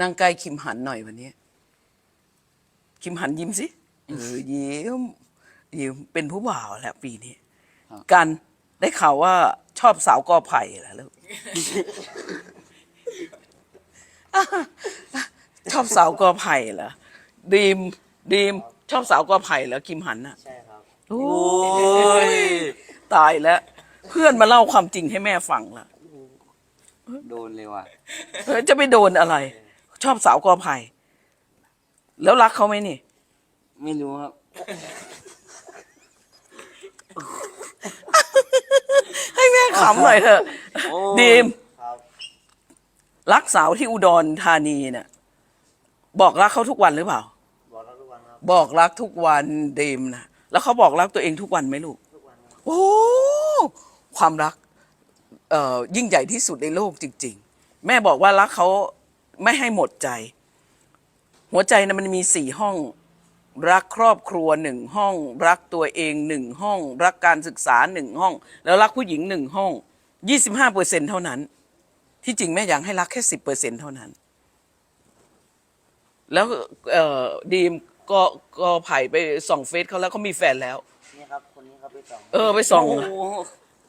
นั่งใกล้คิมหันหน่อยวันนี้ คิมหันยิ้มสิเออยิ้มยิ้มเป็นผู้บ่าวแหละปีนี้ครับกันได้ข่าวว่าชอบสาวกอไผ่เหรอลูกชอบสาวกอไผ่เหรอดีมดีมชอบสาวกอไผ่เหรอคิมหันน่ะใช่ครับโอ้โอ้ยตายแล้ว เพื่อนมาเล่าความจริงให้แม่ฟังละโดนเลยว่ะเออจะไปโดนอะไร ชอบสาวกอไผ่แล้วรักเขาไหมนี่ ไม่รู้ครับ ให้แม่ขำหน่อยเถอะโอ้ดีมครับรักสาวที่อุดรธานีเนี่ยบอกรักเขาทุกวันหรือเปล่า บอกเราทุกวันครับบอกรักทุกวันดีมนะแล้วเขาบอกรักตัวเองทุกวันไหมลูก ทุกวันครับโอ้ ความรักเอ่อยิ่งใหญ่ที่สุดในโลกจริง ๆ แม่บอกว่ารักเขา ไม่ให้หมดใจ หัวใจนะมันมีสี่ห้อง รักครอบครัวหนึ่งห้อง รักตัวเองหนึ่งห้อง รักการศึกษาหนึ่งห้อง แล้วรักผู้หญิงหนึ่งห้องยี่สิบห้าเปอร์เซ็นเท่านั้น ที่จริงแม่อยากให้รักแค่สิบเปอร์เซ็นเท่านั้น แล้วเอ่อดีมก็ก็ไผ่ไปส่องเฟซเขาแล้วเขามีแฟนแล้วนี่ครับคนนี้เขาไปส่องเออไปส่องโอ้โห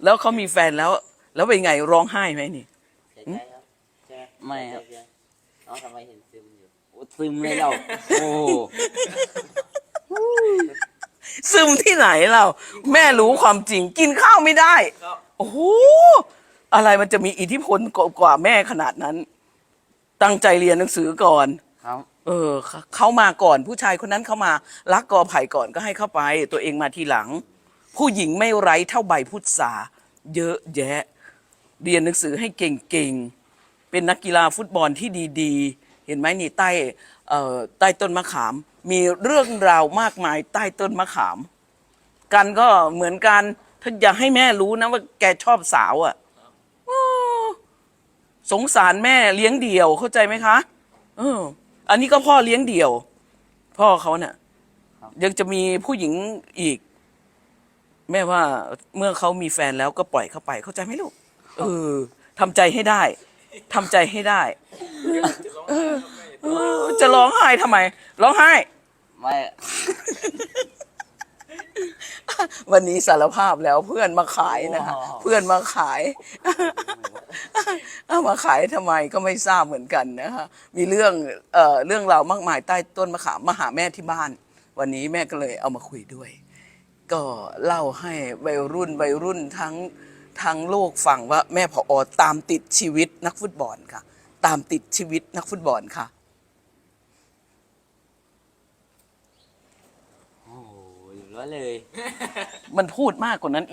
แล้วเขามีแฟนแล้ว แล้วเป็นไงร้องไห้ไหมนี่เสียใจครับใช่ไหมไม่ครับ เสียใจน้องทำไมเห็นซึมอยู่ซึมเลยเราโอ้โหซึมที่ไหนเรา แม่รู้ความจริงกินข้าวไม่ได้ โอ้โหอะไรมันจะมีอิทธิพลกว่าแม่ขนาดนั้น ตั้งใจเรียนหนังสือก่อน ครับ เออเขาเขามาก่อนผู้ชายคนนั้นเขามารักกอไผ่ก่อนก็ให้เข้าไป ตัวเองมาทีหลัง ผู้หญิงไม่ไร้เท่าใบพุทราเยอะแยะ เรียนหนังสือให้เก่งๆ เป็นนักกีฬาฟุตบอลที่ดีๆ เห็นไหมนี่ใต้ใต้ต้นมะขาม มีเรื่องราวมากมายใต้ต้นมะขาม กันก็เหมือนกันถ้าอยากให้แม่รู้นะว่าแกชอบสาวอะ่ะสงสารแม่เลี้ยงเดี่ยวเข้าใจไหมคะเอออันนี้ก็พ่อเลี้ยงเดี่ยว พ่อเขาเนะ่ะยังจะมีผู้หญิงอีก แม่ว่าเมื่อเขามีแฟนแล้วก็ปล่อยเขาไปเข้าใจไหมลูกเออทำใจให้ได้ ทำใจให้ได้เออเออจะร้องไห้ทำไม ร้องไห้ ไม่ วันนี้สารภาพแล้วเพื่อนมาขายนะคะ เพื่อนมาขาย เอามาขายทำไมก็ไม่ทราบเหมือนกันนะคะ มีเรื่องเอ่อเรื่องราวมากมายใต้ต้นมะขามมาหาแม่ที่บ้าน วันนี้แม่ก็เลยเอามาคุยด้วย ก็เล่าให้วัยรุ่นวัยรุ่นทั้ง ทั้งโลกฟังว่าแม่พออตามติดชีวิตนักฟุตบอลค่ะ ตามติดชีวิตนักฟุตบอลค่ะโอ้โหเหลือเลย มันพูดมากกว่านั้น